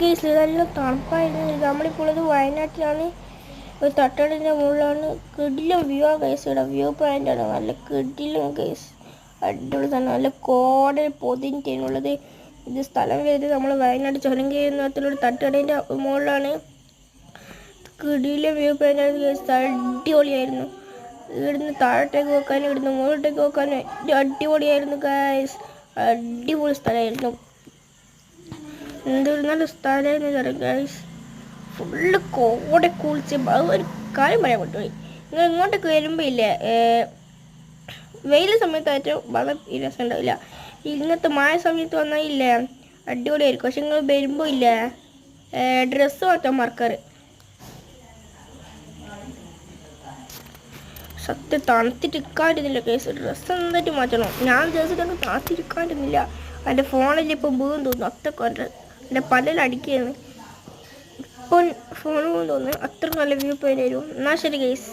Case നല്ല തണുപ്പായിരുന്നു. നമ്മളിപ്പോഴത് വയനാട്ടിലാണ്. ഒരു തട്ടടിന്റെ മുകളിലാണ്. കിടിലും വ്യൂ ആ കേസ് ഇവിടെ വ്യൂ പോയിന്റാണ് നല്ല കിടിലും കേസ് അടിപൊളി തന്നെ. നല്ല കോട പൊതിഞ്ഞിട്ടുള്ളത് ഇത് സ്ഥലം വരുന്നത് നമ്മൾ വയനാട് ചുരങ്കി എന്നത്തിലൊരു തട്ടടേന്റെ മുകളിലാണ്. കിടിലും വ്യൂ പോയിന്റ് കേസ് അടിപൊളിയായിരുന്നു. ഇവിടുന്ന് താഴോട്ടേക്ക് നോക്കാനും ഇവിടുന്ന് മുകളിലോട്ടേക്ക് നോക്കാനും അടിപൊളിയായിരുന്നു കേസ് അടിപൊളി സ്ഥലമായിരുന്നു. എന്തൊരു നല്ല സ്ഥലമായിരുന്നു സാറേ ഗൈസ് ഫുള്ള് കോടെ കുളിച്ച് ഒരു കാര്യം പറയാൻ കൊണ്ടുപോയി നിങ്ങൾ ഇങ്ങോട്ടേക്ക് വരുമ്പോൾ ഇല്ലേ വെയിൽ സമയത്തായിട്ട് വളരെ രസം ഉണ്ടാവില്ല. ഇങ്ങനത്തെ മഴ സമയത്ത് വന്നാൽ ഇല്ല അടിപൊളിയായിരിക്കും. പക്ഷെ നിങ്ങൾ വരുമ്പോൾ ഇല്ലേ ഡ്രസ്സ് മാറ്റാൻ മറക്കാറ്. സത്യം തണുത്തിട്ടിരിക്കാണ്ടിരുന്നില്ല കേസ് ഡ്രസ്സ് എന്തായിട്ട് മാറ്റണം. ഞാൻ ദിവസം തന്നെ തണുത്തിരിക്കാണ്ടിരുന്നില്ല. എന്റെ ഫോണിൽ ഇപ്പം വീണ്ടും തോന്നുന്നു. അത്രയ്ക്ക് എന്റെ അടിക്കുകയാണ് ഇപ്പം ഫോൺ കൊണ്ട് തോന്നുന്നു അത്ര നല്ല വ്യൂ പോയി തരും. എന്നാൽ ശരി കേസ്